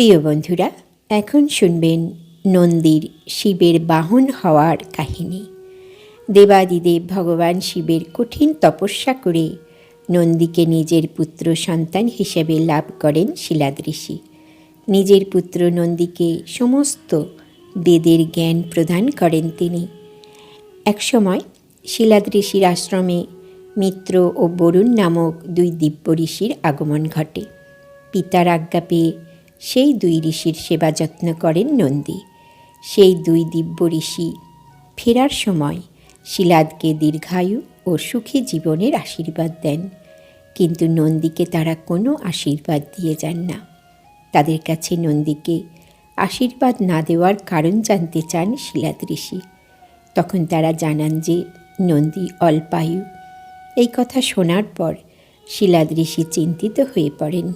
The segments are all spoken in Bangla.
প্রিয় বন্ধুরা, এখন শুনবেন নন্দীর শিবের বাহন হওয়ার কাহিনী। দেবাদিদেব ভগবান শিবের কঠিন তপস্যা করে নন্দীকে নিজের পুত্র সন্তান হিসেবে লাভ করেন শিলাদৃষি নিজের পুত্র নন্দীকে সমস্ত বেদের জ্ঞান প্রদান করেন তিনি। একসময় শিলাদৃষির আশ্রমে মিত্র ও বরুণ নামক দুই দিব্য ঋষির আগমন ঘটে। পিতার আজ্ঞা পেয়ে সেই দুই ঋষির সেবা যত্ন করেন নন্দী। সেই দুই দিব্য ঋষি ফেরার সময় শিলাদকে দীর্ঘায়ু ও সুখী জীবনের আশীর্বাদ দেন। কিন্তু নন্দীকে তারা কোনো আশীর্বাদ দিয়ে যান না। তাদের কাছে নন্দীকে আশীর্বাদ না দেওয়ার কারণ জানতে চান শিলাদ ঋষি। তখন তারা জানান যে নন্দী অল্পায়ু। এই কথা শোনার পর শিলাদ ঋষি চিন্তিত হয়ে পড়েন।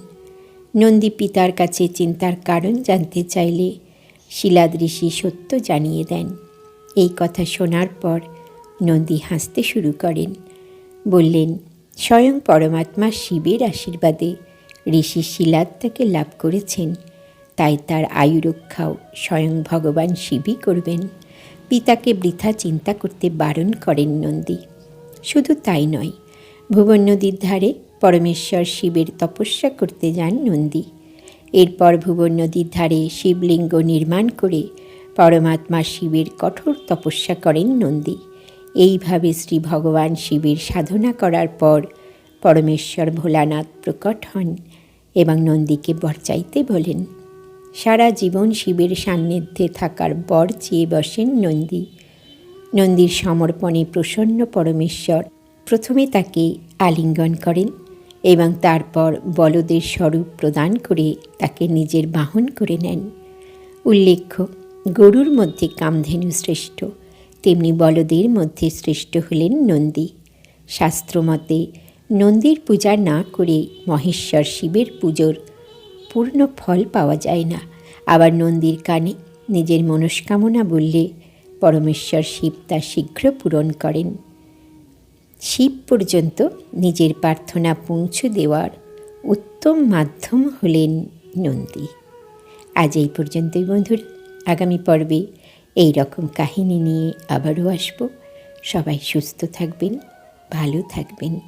নন্দী পিতার কাছে চিন্তার কারণ জানতে চাইলে শিলাদ ঋষি সত্য জানিয়ে দেন। এই কথা শোনার পর নন্দী হাসতে শুরু করেন। বললেন, স্বয়ং পরমাত্মা শিবের আশীর্বাদে ঋষি শিলাদ তাকে লাভ করেছেন। তাই তার আয়ু রক্ষাও স্বয়ং ভগবান শিবই করবেন। পিতাকে বৃথা চিন্তা করতে বারণ করেন নন্দী। শুধু তাই নয়, ভুবন নদীর ধারে পরমেশ্বর শিবের তপস্যা করতে যান নন্দী। এরপর ভুবন নদীর ধারে শিবলিঙ্গ নির্মাণ করে পরমাত্মা শিবের কঠোর তপস্যা করেন নন্দী। এইভাবে শ্রী ভগবান শিবের সাধনা করার পর পরমেশ্বর ভোলানাথ প্রকট হন এবং নন্দীকে বর চাইতে বলেন, সারা জীবন শিবের সান্নিধ্যে থাকার বর চেয়ে বসেন নন্দী। নন্দীর সমর্পণে প্রসন্ন পরমেশ্বর প্রথমে তাকে আলিঙ্গন করেন এবং তারপর বলদের স্বরূপ প্রদান করে তাকে নিজের বাহন করে নেন। উল্লেখ্য, গরুর মধ্যে কামধেনু শ্রেষ্ঠ, তেমনি বলদের মধ্যে শ্রেষ্ঠ হলেন নন্দী। শাস্ত্রমতে, নন্দীর পূজা না করে মহেশ্বর শিবের পুজোর পূর্ণ ফল পাওয়া যায় না। আবার নন্দীর কানে নিজের মনস্কামনা বললে পরমেশ্বর শিব তা শীঘ্র পূরণ করেন। শিব পর্যন্ত নিজের প্রার্থনা পৌঁছে দেওয়ার উত্তম মাধ্যম হলেন নন্দী। আজ এই পর্যন্তই বন্ধুরা, আগামী পর্বে এই রকম কাহিনী নিয়ে আবারও আসব। সবাই সুস্থ থাকবেন, ভালো থাকবেন।